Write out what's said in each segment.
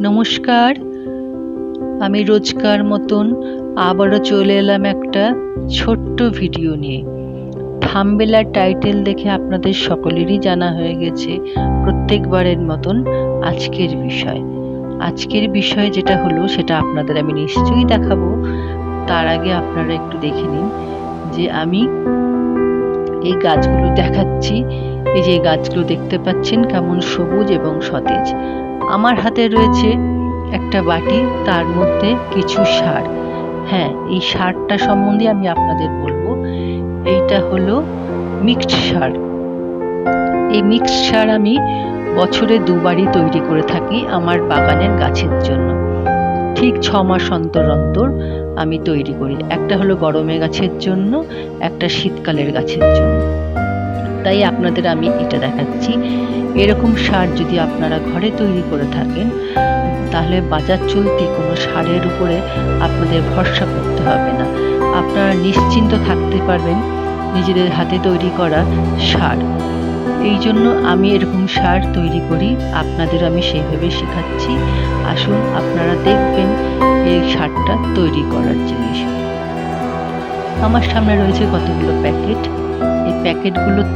নমস্কার। আমি রোজকার মতন আবারও চলে এলাম একটা ছোট্ট ভিডিও নিয়ে। থামবেলার টাইটেল দেখে আপনাদের সকলেরই জানা হয়ে গেছে প্রত্যেকবারের মতন আজকের বিষয়। আজকের বিষয় যেটা হলো, সেটা আপনাদের আমি নিশ্চয়ই দেখাবো। তার আগে আপনারা একটু দেখে নিন যে আমি এই গাছগুলো দেখাচ্ছি। এই যে গাছগুলো দেখতে পাচ্ছেন, কেমন সবুজ এবং সতেজ। আমার হাতে রয়েছে একটা বাটি, তার মধ্যে কিছু সার। হ্যাঁ এই সারটা সম্বন্ধে আমি আপনাদের বলব। এইটা হলো মিক্সড সার। এই মিক্সড সার আমি বছরে দুবারই তৈরি করে থাকি আমার বাগানের গাছের জন্য। ঠিক ছ মাস অন্তর অন্তর আমি তৈরি করি। একটা হলো গরমে গাছের জন্য, একটা শীতকালের গাছের জন্য। তাই আপনাদের আমি এটা দেখাচ্ছি। এরকম সার যদি আপনারা ঘরে তৈরি করে থাকেন, তাহলে বাজার চলতি কোনো সারের উপরে আপনাদের ভরসা করতে হবে না। আপনারা নিশ্চিন্ত থাকতে পারবেন নিজেদের হাতে তৈরি করা সার। এই জন্য আমি এরকম সার তৈরি করি, আপনাদের আমি সেইভাবে শেখাচ্ছি। আসুন আপনারা দেখবেন এই সারটা তৈরি করার জিনিস। আমার সামনে রয়েছে কতগুলো প্যাকেট। এই প্যাকেটগুলোর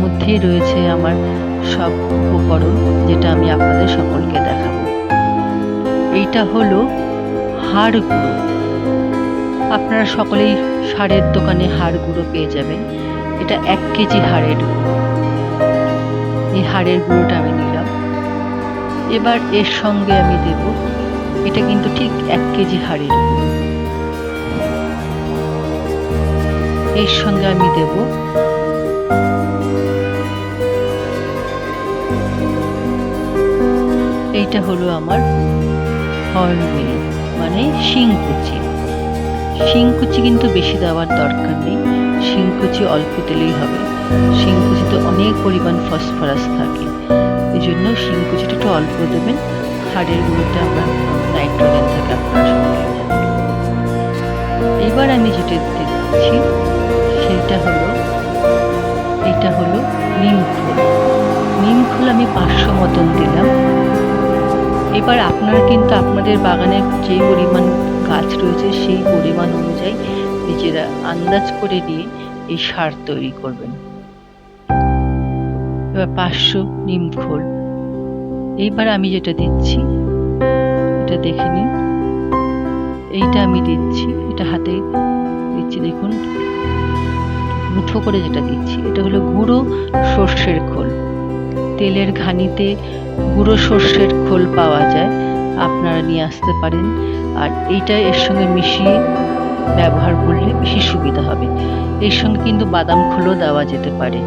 মধ্যেই রয়েছে আমার সব উপকরণ যেটা আমি আপনাদের সকলকে দেখাবো। এইটা হলো হাড় গুঁড়ো আপনারা সকলেই সারের দোকানে হাড় গুঁড়ো পেয়ে যাবেন। এটা এক কেজি হাড়ের গুঁড়ো। এই হাড়ের গুঁড়োটা আমি নিলাম। এবার এর সঙ্গে আমি দেব, এটা কিন্তু ঠিক এক কেজি হাড়ের গুঁড়ো। এর সঙ্গে আমি দেব এইটা হলো আমার হর্নবিল মানে শিংকুচি। শিংকুচি কিন্তু বেশি দেওয়ার দরকার নেই। শিংকুচি অল্প দিলেই হবে। শিংকুচিতে অনেক পরিমাণ ফসফরাস থাকে। এই জন্য শিংকুচিটা একটু অল্প দেবেন। হাড়ের গুঁড়োতে আমরা নাইট্রোজেন থাকে আপনার সঙ্গে। এবার আমি যেটা দিচ্ছি সেটা হলো, এটা হলো নিম ফুল। নিম ফুল আমি পাঁচশো মতন দিলাম। এবার আপনারা কিন্তু আপনাদের বাগানের যে পরিমাণ গাছ রয়েছে, সেই পরিমাণ অনুযায়ী নিজেরা আন্দাজ করে নিয়ে এই সার তৈরি করবেন। এবার পাঁচশো নিম খোল। এইবার আমি যেটা দিচ্ছি, এটা দেখে নিন। এইটা আমি দিচ্ছি, এটা হাতে দিচ্ছি, দেখুন। মুঠো করে যেটা দিচ্ছি, এটা হলো গুঁড়ো সর্ষের খোল। তেলের ঘানিতে গুঁড়ো সর্ষের খোল পাওয়া যায়। আপনারা নিয়ে আসতে পারেন। আর এইটা এর সঙ্গে মিশিয়ে ব্যবহার করলে বেশি সুবিধা হবে। এর সঙ্গে কিন্তু বাদাম খোলও দেওয়া যেতে পারে।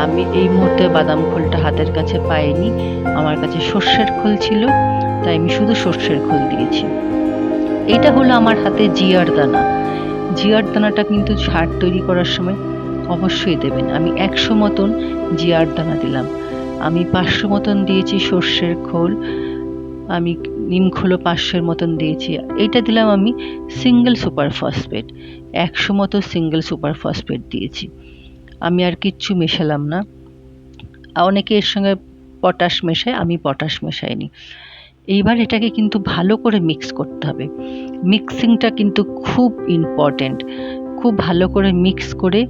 আমি এই মুহূর্তে বাদাম খোলটা হাতের কাছে পাইনি। আমার কাছে সর্ষের খোল ছিল, তাই আমি শুধু সর্ষের খোল দিয়েছি। এটা হলো আমার হাতে জিয়ার দানা। জিয়ার দানাটা কিন্তু সার তৈরি করার সময় অবশ্যই দেবেন। আমি একশো মতন জিয়ার দানা দিলাম। আমি পাঁচশো মতন দিয়েছি সর্ষের খোল, আমি নিম খোলও পাঁচশোর মতন দিয়েছি। এটা দিলাম আমি সিঙ্গেল সুপার ফসফেট একশো মতো সিঙ্গেল সুপার ফসফেট দিয়েছি। আমি আর কিচ্ছু মেশালাম না। অনেকে এর সঙ্গে পটাশ মেশায়, আমি পটাশ মেশাইনি। এইবার এটাকে কিন্তু ভালো করে মিক্স করতে হবে। মিক্সিংটা কিন্তু খুব ইম্পর্ট্যান্ট খুব ভালো করে মিক্স করে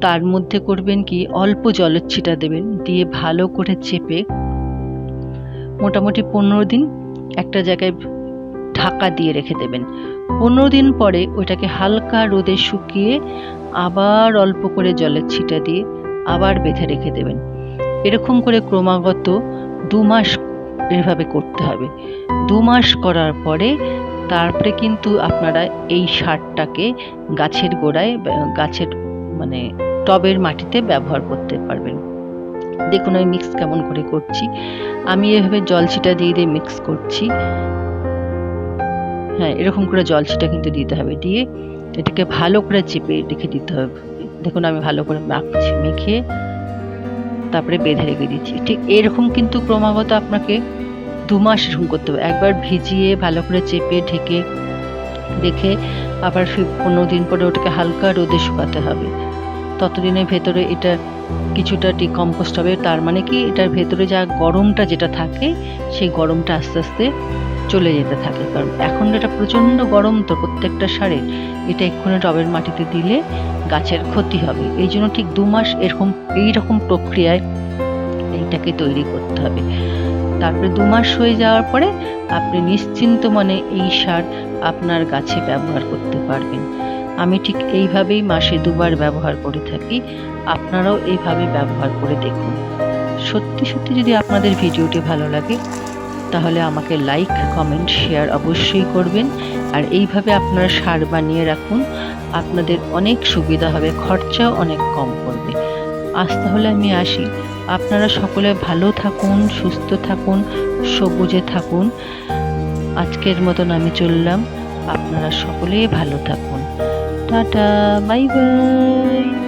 তার মধ্যে করবেন কি, অল্প জলের ছিটা দেবেন, দিয়ে ভালো করে চেপে মোটামুটি পনেরো দিন একটা জায়গায় ঢাকা দিয়ে রেখে দেবেন। পনেরো দিন পরে ওইটাকে হালকা রোদে শুকিয়ে আবার অল্প করে জলের ছিটা দিয়ে আবার বেঁধে রেখে দেবেন। এরকম করে ক্রমাগত দু মাস এভাবে করতে হবে। দু মাস করার পরে তারপরে কিন্তু আপনারা এই সারটাকে গাছের গোড়ায় গাছের মানে টবের মাটিতে ব্যবহার করতে পারবেন। দেখুন আমি মিক্স কেমন করে করছি। আমি এভাবে জল ছিটা দিয়ে দিয়ে মিক্স করছি। হ্যাঁ এরকম করে জল ছিটা কিন্তু দিতে হবে। দিয়ে এটাকে ভালো করে চেপে রেখে দিতে হবে। দেখুন আমি ভালো করে মাখছি, মেখে তারপরে বেঁধে রেখে দিচ্ছি। ঠিক এরকম কিন্তু ক্রমাগত আপনাকে দু মাস এরকম করতে হবে। একবার ভিজিয়ে ভালো করে চেপে, ঢেকে রেখে আবার পনেরো দিন পরে ওটাকে হালকা রোদে শুকাতে হবে। ততদিনের ভেতরে এটা কিছুটা ডিকম্পোস্ট হবে। তার মানে কি? এটার ভেতরে যা গরমটা যেটা থাকে, সেই গরমটা আস্তে আস্তে চলে যেতে থাকে। কারণ এখন এটা প্রচণ্ড গরম তো প্রত্যেকটা সারে। এটা এক্ষুনি টবের মাটিতে দিলে গাছের ক্ষতি হবে। এই জন্য ঠিক দু মাস এরকম এইরকম প্রক্রিয়ায় এইটাকে তৈরি করতে হবে। তারপরে দু মাস হয়ে যাওয়ার পরে আপনি নিশ্চিন্ত মনে এই সার আপনার গাছে ব্যবহার করতে পারবেন। আমি ঠিক এইভাবেই মাসে দুবার ব্যবহার করে থাকি। আপনারাও এইভাবে ব্যবহার করে দেখুন। সত্যি সত্যি যদি আপনাদের ভিডিওটি ভালো লাগে, তাহলে আমাকে লাইক কমেন্ট শেয়ার অবশ্যই করবেন। আর এইভাবে আপনারা সার বানিয়ে রাখুন। আপনাদের অনেক সুবিধা হবে, খরচাও অনেক কম পড়বে। আজ তাহলে আমি আসি। আপনারা সকলে ভালো থাকুন, সুস্থ থাকুন, সবুজে থাকুন। আজকের মতন আমি চললাম। আপনারা সকলেই ভালো থাকুন। টাটা বাই বাই।